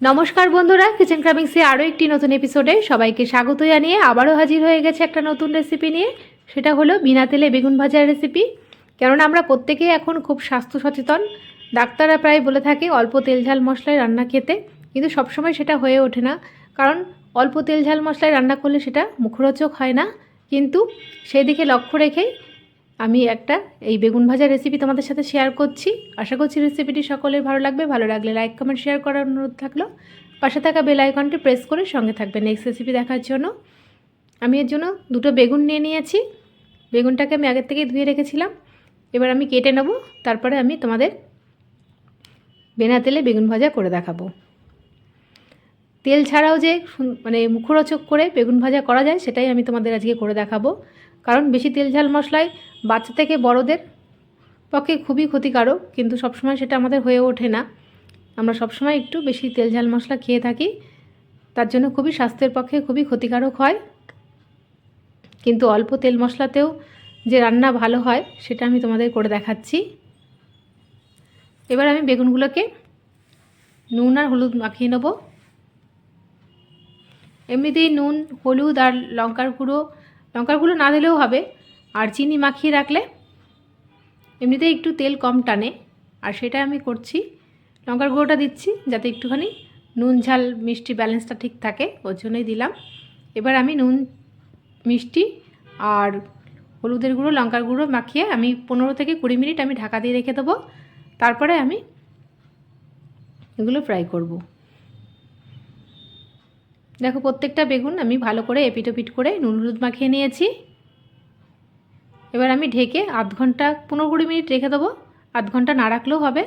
নমস্কার বন্ধুরা কিচেন ক্রামিংসে আরও একটি নতুন এপিসোডে সবাইকে স্বাগত জানিয়ে আবারও হাজির হয়ে গেছে একটা নতুন রেসিপি নিয়ে। সেটা হলো বিনা তেলে বেগুন ভাজার রেসিপি কেননা আমরা প্রত্যেকেই এখন খুব স্বাস্থ্য সচেতন। ডাক্তাররা প্রায় বলে থাকে অল্প তেল ঝাল মশলায় রান্না খেতে, কিন্তু সবসময় সেটা হয়ে ওঠে না। কারণ অল্প তেল ঝাল মশলায় রান্না করলে সেটা মুখরোচক হয় না। কিন্তু সেই দিকে লক্ষ্য রেখেই আমি একটা এই বেগুন ভাজা রেসিপি তোমাদের সাথে শেয়ার করছি। আশা করছি রেসিপিটি সকলের ভালো লাগবে। ভালো লাগলে লাইক কমেন্ট শেয়ার করার অনুরোধ থাকল। পাশে থাকা বেল আইকনটি প্রেস করে সঙ্গে থাকবে নেক্সট রেসিপি দেখার জন্য। আমি এর জন্য দুটো বেগুন নিয়ে নিয়েছি। বেগুনটাকে আমি আগের থেকেই ধুয়ে রেখেছিলাম। এবার আমি কেটে নেব। তারপরে আমি তোমাদের বেনা তেলে বেগুন ভাজা করে দেখাবো। তেল ছাড়াও যে মানে মুখরোচক করে বেগুন ভাজা করা যায়, সেটাই আমি তোমাদের আজকে করে দেখাবো। কারণ বেশি তেল ঝাল মশলায় বাচ্চা থেকে বড়দের পক্ষে খুবই ক্ষতিকারক, কিন্তু সবসময় সেটা আমাদের হয়ে ওঠে না। আমরা সবসময় একটু বেশি তেল ঝাল মশলা খেয়ে থাকি, তার জন্য খুবই স্বাস্থ্যের পক্ষে খুবই ক্ষতিকারক হয়। কিন্তু অল্প তেল মশলাতেও যে রান্না ভালো হয়, সেটা আমি তোমাদের করে দেখাচ্ছি। এবার আমি বেগুনগুলোকে নুন আর হলুদ মাখিয়ে নেব। এমনিতেই নুন, হলুদ আর লঙ্কার গুঁড়ো লঙ্কার গুঁড়ো না দিলেও হবে। আর চিনি মাখিয়ে রাখলে এমনিতেই একটু তেল কম টানে। আর সেটা আমি করছি। লঙ্কার গুঁড়োটা দিচ্ছি যাতে একটুখানি নুন, ঝাল, মিষ্টি ব্যালেন্সটা ঠিক থাকে, ওর জন্যই দিলাম। এবার আমি নুন, মিষ্টি আর হলুদের গুঁড়ো, লঙ্কার গুঁড়ো মাখিয়ে আমি পনেরো থেকে কুড়ি মিনিট আমি ঢাকা দিয়ে রেখে দেবো। তারপরে আমি এগুলো ফ্রাই করব। দেখো, প্রত্যেকটা বেগুন আমি ভালো করে এপিটোপিট করে নুন হলুদ মাখিয়ে নিয়েছি। এবার আমি ঢেকে আধ ঘণ্টা, পনেরো কুড়ি মিনিট রেখে দেবো। আধ ঘণ্টা না রাখলেও হবে।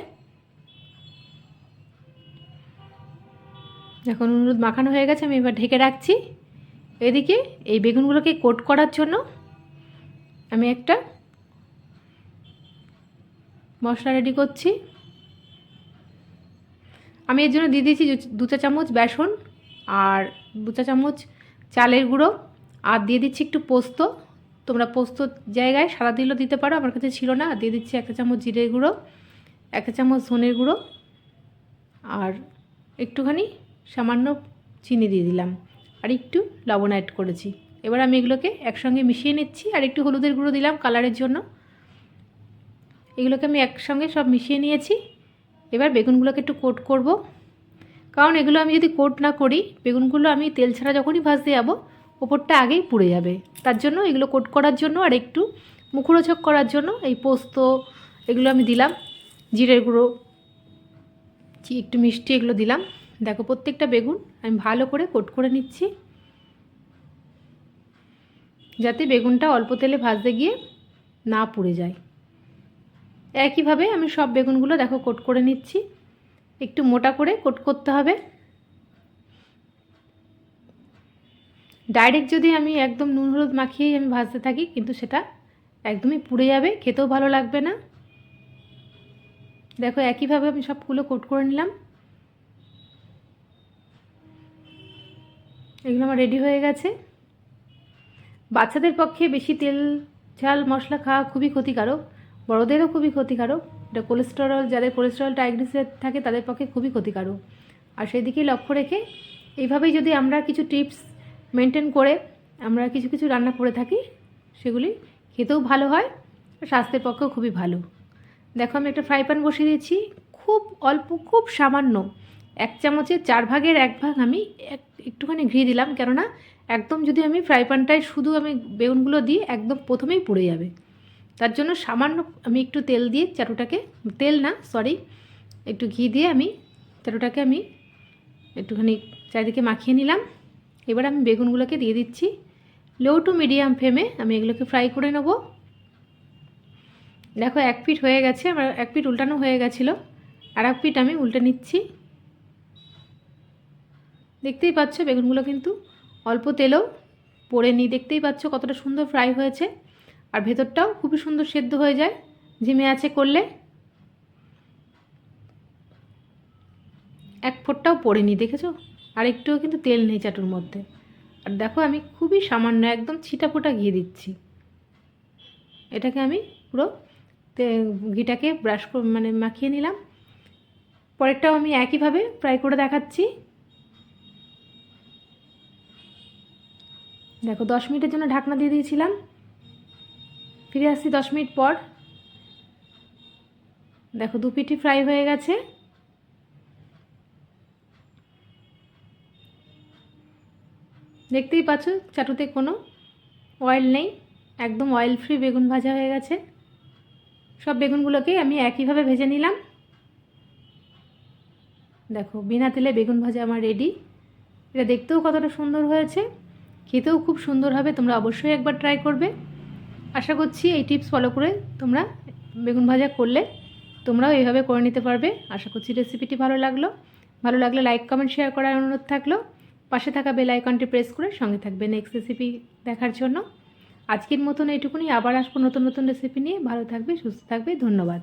দেখো, নুন হলুদ মাখানো হয়ে গেছে, আমি এবার ঢেকে রাখছি। এদিকে এই বেগুনগুলোকে কোট করার জন্য আমি একটা মশলা রেডি করছি। আমি এর জন্য দিয়ে দিয়েছি দু চা চামচ বেসন। আর দু চা চামচ চালের গুঁড়ো। আর দিয়ে দিচ্ছি একটু পোস্ত। তোমরা পোস্ত জায়গায় সাদা দিলও দিতে পারো, আমার কাছে ছিল না। দিয়ে দিচ্ছি একটা চামচ জিরের গুঁড়ো, একটা চামচ ধনের গুঁড়ো। আর একটুখানি সামান্য চিনি দিয়ে দিলাম। আর একটু লবণ অ্যাড করেছি। এবার আমি এগুলোকে একসঙ্গে মিশিয়ে নিচ্ছি। আর একটু হলুদের গুঁড়ো দিলাম কালারের জন্য। এগুলোকে আমি একসঙ্গে সব মিশিয়ে নিয়েছি। এবার বেগুনগুলোকে একটু কোট করব। কারণ এগুলো আমি যদি কোট না করি, বেগুনগুলো আমি তেল ছাড়া যখনই ভাজতে যাব, ওপরটা আগেই পুড়ে যাবে। তার জন্য এগুলো কোট করার জন্য আর একটু মুখরোচক করার জন্য এই পোস্ত এগুলো আমি দিলাম, জিরের গুঁড়ো একটু মিষ্টি এগুলো দিলাম। দেখো প্রত্যেকটা বেগুন আমি ভালো করে কোট করে নিচ্ছি। যাতে বেগুনটা অল্প তেলে ভাজতে গিয়ে না পুড়ে যায়। একইভাবে আমি সব বেগুনগুলো দেখো কোট করে নিচ্ছি। একটু মোটা করে কোট করতে হবে। ডাইরেক্ট যদি আমি একদম নুন হলুদ মাখিয়েই আমি ভাজতে থাকি, কিন্তু সেটা একদমই পুড়ে যাবে, খেতেও ভালো লাগবে না। দেখো, একইভাবে আমি সবগুলো কোট করে নিলাম। এগুলো আমার রেডি হয়ে গেছে। বাচ্চাদের পক্ষে বেশি তেল, ঝাল, মশলা খাওয়া খুবই ক্ষতিকারক, বড়োদেরও খুবই ক্ষতিকারক। এটা কোলেস্টেরল যাদের কোলেস্টেরল ট্রাইগ্লিসাইড থাকে, তাদের পক্ষে খুবই ক্ষতিকারক। আর সেই দিকেই লক্ষ্য রেখে, এইভাবেই যদি আমরা কিছু টিপস মেনটেন করে, আমরা কিছু কিছু রান্না করে থাকি, সেগুলি খেতেও ভালো হয়, স্বাস্থ্যের পক্ষেও খুবই ভালো। দেখো, আমি একটা ফ্রাই প্যান বসিয়ে দিয়েছি। খুব অল্প, খুব সামান্য, এক চামচের চার ভাগের এক ভাগ আমি এক, একটুখানি ঘি দিলাম। কেননা, একদম যদি আমি ফ্রাই প্যানটায় শুধু আমি বেগুনগুলো দিই একদম প্রথমেই পুড়ে যাবে। তার জন্য সামান্য আমি একটু তেল দিয়ে চাটুটাকে, তেল না সরি একটু ঘি দিয়ে আমি চাটুটাকে আমি একটুখানি চারিদিকে মাখিয়ে নিলাম। এবার আমি বেগুনগুলোকে দিয়ে দিচ্ছি। লো টু মিডিয়াম ফ্লেমে আমি এগুলোকে ফ্রাই করে নেব। দেখো এক পিঠ হয়ে গেছে, আমার এক পিঠ উল্টানো হয়ে গেছিল। আর এক পিঠ আমি উল্টে নিচ্ছি। দেখতেই পাচ্ছ বেগুনগুলো কিন্তু অল্প তেলেও পড়ে নি দেখতেই পাচ্ছ কতটা সুন্দর ফ্রাই হয়েছে। আর ভেতরটাও খুবই সুন্দর সেদ্ধ হয়ে যায়। ঝিমে আছে করলে। এক ফোঁটটাও পড়েনি, দেখেছ? আর একটুও কিন্তু তেল নেই চাটুর মধ্যে। আর দেখো, আমি খুবই সামান্য একদম ছিটা ফোটা ঘি দিচ্ছি। এটাকে আমি পুরো ঘিটাকে ব্রাশ মানে মাখিয়ে নিলাম। পরেরটাও আমি একইভাবে ফ্রাই করে দেখাচ্ছি। দেখো, দশ মিনিটের জন্য ঢাকনা দিয়ে দিয়েছিলাম। ফিরে আসছি দশ মিনিট পর। দেখো, দু পিঠি ফ্রাই হয়ে গেছে। দেখতেই পাচ্ছ, চাটুতে কোনো অয়েল নেই। একদম অয়েল ফ্রি বেগুন ভাজা হয়ে গেছে। সব বেগুনগুলোকেই আমি একইভাবে ভেজে নিলাম। দেখো, বিনা তেলে বেগুন ভাজা আমার রেডি এটা দেখতেও কতটা সুন্দর হয়েছে। খেতেও খুব সুন্দর হবে, তোমরা অবশ্যই একবার ট্রাই করবে। আশা করছি এই টিপস ফলো করে তোমরা বেগুন ভাজা করলে তোমরাও এইভাবে করে নিতে পারবে। আশা করছি রেসিপিটি ভালো লাগল। ভালো লাগলে লাইক কমেন্ট শেয়ার করার অনুরোধ থাকল। পাশে থাকা বেল আইকনটি প্রেস করে সঙ্গে থাকবে নেক্সট রেসিপি দেখার জন্য। আজকের মতন এইটুকুনি। আবার আসব নতুন নতুন রেসিপি নিয়ে। ভালো থাকবে, সুস্থ থাকবে। ধন্যবাদ।